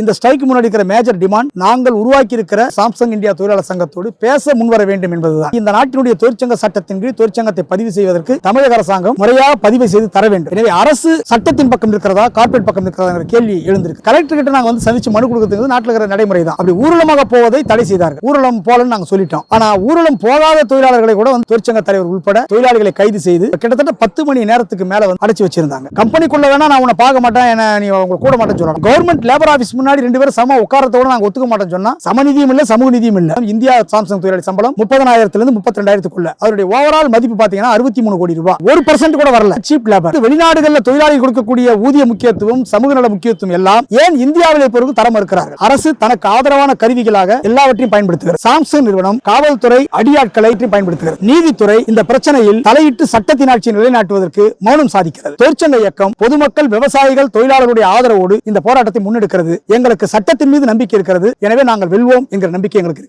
இந்த ஸ்ட்ரைக் முன்னாடி இருக்கிற மேஜர் டிமாண்ட் நாங்கள் உருவாக்கி இருக்கிற சாம்சங் இந்தியா தொழிலாளர் சங்கத்தோடு பேச முன்வர வேண்டும் என்பதுதான். இந்த நாட்டினுடைய தொழிற்சங்க சட்டத்தின் கீழ் தொழிற்சங்கத்தை பதிவு செய்வதற்கு தமிழக அரசாங்கம் முறையாக பதிவு செய்து தர வேண்டும். எனவே அரசு சட்டத்தின் பக்கம் இருக்கிறதா கார்ப்பரேட் பக்கம் இருக்கிறதா கேள்வி எழுந்திருக்கு. கலெக்டர் கிட்ட நாங்கள் வந்து சந்திச்சு மனு கொடுக்கிறது நாட்டில் இருக்கிற நடைமுறை தான் அப்படி ஊர்வலமாக போவதை தடை செய்தார்கள். ஊர்வலம் போலன்னு நாங்க சொல்லிட்டோம். ஆனா ஊர்வலம் போகாத தொழிலாளர்களை கூட வந்து தொழிற்சங்க தலைவர் உட்பட தொழிலாளிகளை கைது செய்து கிட்டத்தட்ட பத்து மணி நேரத்துக்கு மேல வந்து அடைச்சு வச்சிருந்தாங்க. கம்பெனிக்குள்ள வேணா நான் உன்னை பார்க்க மாட்டேன் என்ன நீ அவங்க கூட மாட்டேன்னு சொல்லலாம். கவர்மெண்ட் லேபர் ஆஃபீஸ் முன்னாடி ரெண்டு பேரும் சம உட்காரத்தோட நாங்க ஒத்துக்க மாட்டோம் சொன்னா சமநிதியும் இல்ல சமூக நிதியும் இல்ல. இந்தியா சாம்சங் தொழிலாளி சம்பளம் முப்பதனாயிரத்துல இருந்து முப்பத்தி ரெண்டாயிரத்துக்குள்ள அவருடைய ஓவரால் மதிப்பு பாத்தீங்கன்னா அறுபத்தி மூணு கோடி ரூபாய். ஒரு பர்சன்ட் கூட வரல. சீப் லேபர் வெளிநாடுகள்ல தொழிலாளி கொடுக்கக்கூடிய ஊதிய முக்கியத்துவம் சமூக நல முக்கியத்துவம் எல்லாம் ஏன் இந்தியாவில் பொறுப்பு தரம் இருக்கிறார்கள் அரசு தனக்கு ஆதரவான கருவிகளாக எல்லாவற்றையும் பயன்படுத்துகிறது. சாம்சங் நிறுவனம் காவல்துறை அடியாட்களை பயன்படுத்துகிறது. நீதித்துறை இந்த பிரச்சனையில் தலையிட்டு சட்டத்தின் ஆட்சியை நிலைநாட்டுவதற்கு மௌனம் சாதிக்கிறது. தொழிற்சங்க இயக்கம் பொதுமக்கள் விவசாயிகள் தொழிலாளர்களுடைய ஆதரவோடு இந்த போராட்டத்தை முன்னெடுக்கிறது எங்களுக்கு சட்டத்தின் மீது நம்பிக்கை இருக்கிறது. எனவே நாங்கள் வெல்வோம் என்கிற நம்பிக்கை எங்களுக்கு